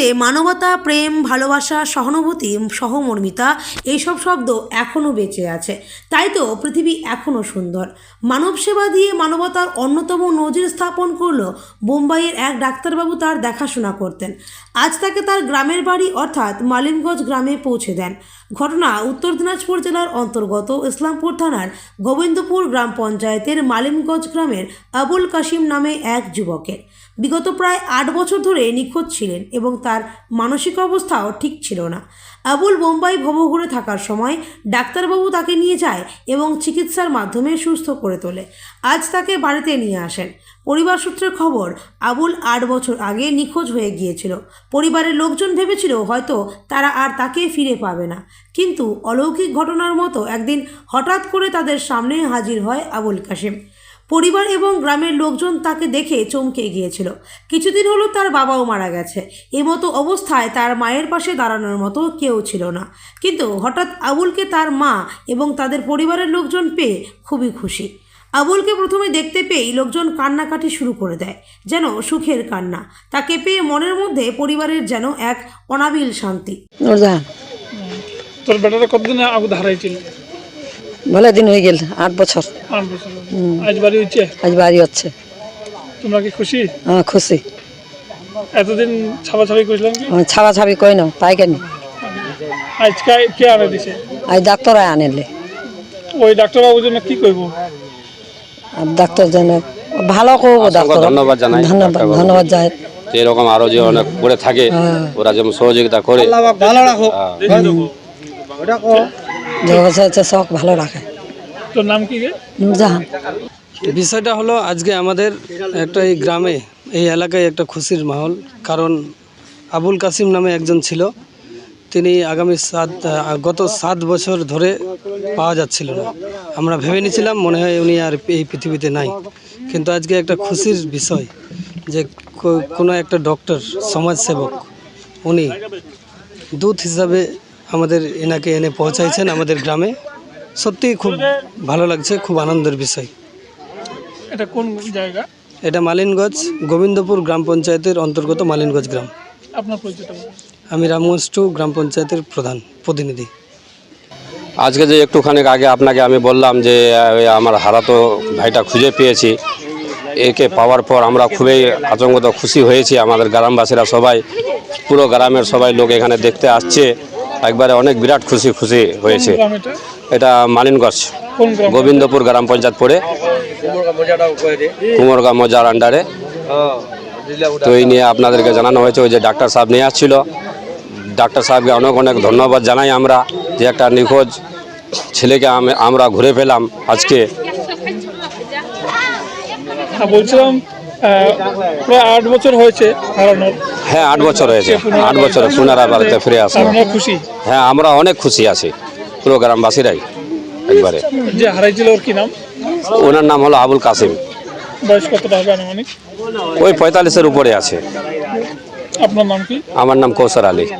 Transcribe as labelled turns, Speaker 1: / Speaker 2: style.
Speaker 1: পৃথিবীতে মানবতা, প্রেম, ভালোবাসা, সহানুভূতি সহমর্মিতা এইসব শব্দ এখনও বেঁচে আছে। তাই তো পৃথিবী এখনও সুন্দর। মানব সেবা দিয়ে মানবতার অন্যতম নজির স্থাপন করল বোম্বাইয়ের এক ডাক্তারবাবু তার দেখাশোনা করতেন। আজ তাকে তার গ্রামের বাড়ি অর্থাৎ মালিমগঞ্জ গ্রামে পৌঁছে দেন। ঘটনা উত্তর দিনাজপুর জেলার অন্তর্গত ইসলামপুর থানার গোবিন্দপুর গ্রাম পঞ্চায়েতের মালিমগঞ্জ গ্রামের আবুল কাশিম নামে এক যুবকের। বিগত প্রায় আট বছর ধরে নিখোঁজ ছিলেন এবং তার মানসিক অবস্থাও ঠিক ছিল না। আবুল বোম্বাই ভবঘুরে থাকার সময় ডাক্তারবাবু তাকে নিয়ে যায় এবং চিকিৎসার মাধ্যমে সুস্থ করে তোলে। আজ তাকে বাড়িতে নিয়ে আসেন। পরিবার সূত্রে খবর, আবুল আট বছর আগে নিখোঁজ হয়ে গিয়েছিল। পরিবারের লোকজন ভেবেছিল হয়তো তারা আর তাকে ফিরে পাবে না। কিন্তু অলৌকিক ঘটনার মতো একদিন হঠাৎ করে তাদের সামনে হাজির হয় আবুল কাশেম। পরিবার এবং গ্রামের লোকজন তাকে দেখে চমকে গিয়েছিল। কিছুদিন হলো তার বাবাও মারা গেছে। এমতো অবস্থায় তার মায়ের পাশে দাঁড়ানোর মতো কেউ ছিল না। কিন্তু হঠাৎ আবুলকে তার মা এবং তাদের পরিবারের লোকজন পেয়ে খুবই খুশি। আবুলকে প্রথমে দেখতে পেয়েই লোকজন কান্নাকাটি শুরু করে দেয় যেন সুখের কান্না। তাকে পেয়ে মনের মধ্যে পরিবারের যেন এক অনাবিল শান্তি।
Speaker 2: তোর বেটাটা কতদিন হারাইছিল
Speaker 3: ভালো দিন হয়ে গেল আট বছর।
Speaker 2: আজ বাড়ি হচ্ছে?
Speaker 3: আজ বাড়ি হচ্ছে।
Speaker 2: তোমরা কি খুশি?
Speaker 3: হ্যাঁ খুশি।
Speaker 2: এতদিন ছাপা ছাপি করছিলাম কি?
Speaker 3: ছাড়া ছাড়ি কই না পাই কেন?
Speaker 2: আজ কে কে আনে দিছে?
Speaker 3: আজ ডাক্তার আনিলে।
Speaker 2: ওই ডাক্তার বাবুর জন্য কি করব?
Speaker 3: আর ডাক্তার জানে ভালো করব ডাক্তার।
Speaker 4: ধন্যবাদ জানাই
Speaker 3: ধন্যবাদ ধন্যবাদ যায়
Speaker 4: যে এরকম আরও যে অনেক করে থাকে
Speaker 3: হ্যাঁ।
Speaker 4: ওরা যেমন সহযোগিতা করে।
Speaker 3: হচ্ছে শখ ভালো রাখে।
Speaker 2: তোর নাম কি
Speaker 3: নুরজাহান।
Speaker 5: বিষয়টা হলো আজকে আমাদের একটা এই গ্রামে এই এলাকায় একটা খুশির মাহল। কারণ আবুল কাসিম নামে একজন ছিল। তিনি আগামী সাত গত সাত বছর ধরে পাওয়া যাচ্ছিল না। আমরা ভেবে নিয়েছিলাম মনে হয় উনি আর এই পৃথিবীতে নাই। কিন্তু আজকে একটা খুশির বিষয় যে কোনো একটা ডক্টর সমাজসেবক উনি দূত হিসাবে আমাদের এনাকে এনে পৌঁছাইছেন আমাদের গ্রামে। সত্যিই খুব ভালো লাগছে খুব আনন্দের বিষয়।
Speaker 2: এটা কোন জায়গা?
Speaker 5: এটা মালিনগঞ্জ গোবিন্দপুর গ্রাম পঞ্চায়েতের অন্তর্গত মালিনগঞ্জ গ্রাম।
Speaker 2: আপনার পরিচয়টা
Speaker 5: আমি রামগঞ্জ টু গ্রাম পঞ্চায়েতের প্রধান প্রতিনিধি।
Speaker 4: আজকে যে একটুখানি আগে আপনাকে আমি বললাম যে আমার হারাতো ভাইটা খুঁজে পেয়েছি। একে পাওয়ার পর আমরা খুবই আতঙ্কত খুশি হয়েছি আমাদের গ্রামবাসীরা সবাই পুরো গ্রামের সবাই লোক এখানে দেখতে আসছে। একবারে অনেক বিরাট খুশি খুশি হয়েছে।
Speaker 2: এটা?
Speaker 4: মালিনগঞ্জ গোবিন্দপুর গ্রাম পঞ্চায়েত পড়ে। কুমরগা মজার আন্ডারে তো এই নিয়ে আপনাদেরকে জানানো হয়েছে ওই যে ডাক্তার সাহেব নিয়ে আসছিল। ডাক্তার সাহেবকে অনেক অনেক ধন্যবাদ জানাই আমরা যে একটা নিখোঁজ ছেলেকে আম- আমরা ঘুরে পেলাম আজকে।
Speaker 2: হ্যাঁ বলছিলাম প্রায় আট বছর হয়েছে হারানোর।
Speaker 4: হ্যাঁ আট বছর হয়েছে। আট বছর পুনরায় বাড়িতে ফিরে আসলো।
Speaker 2: খুশি।
Speaker 4: হ্যাঁ আমরা অনেক খুশি আছি পুরো গ্রামবাসীরাই একবারে।
Speaker 2: যে হারাইছিল ওর কি নাম?
Speaker 4: ওনার নাম হলো আবুল কাসিম।
Speaker 2: বয়স কতটা হবে আনুমানিক?
Speaker 4: ওই পঁয়তাল্লিশের উপরে আছে।
Speaker 2: আপনার নাম কি?
Speaker 4: আমার নাম কৌশর আলী।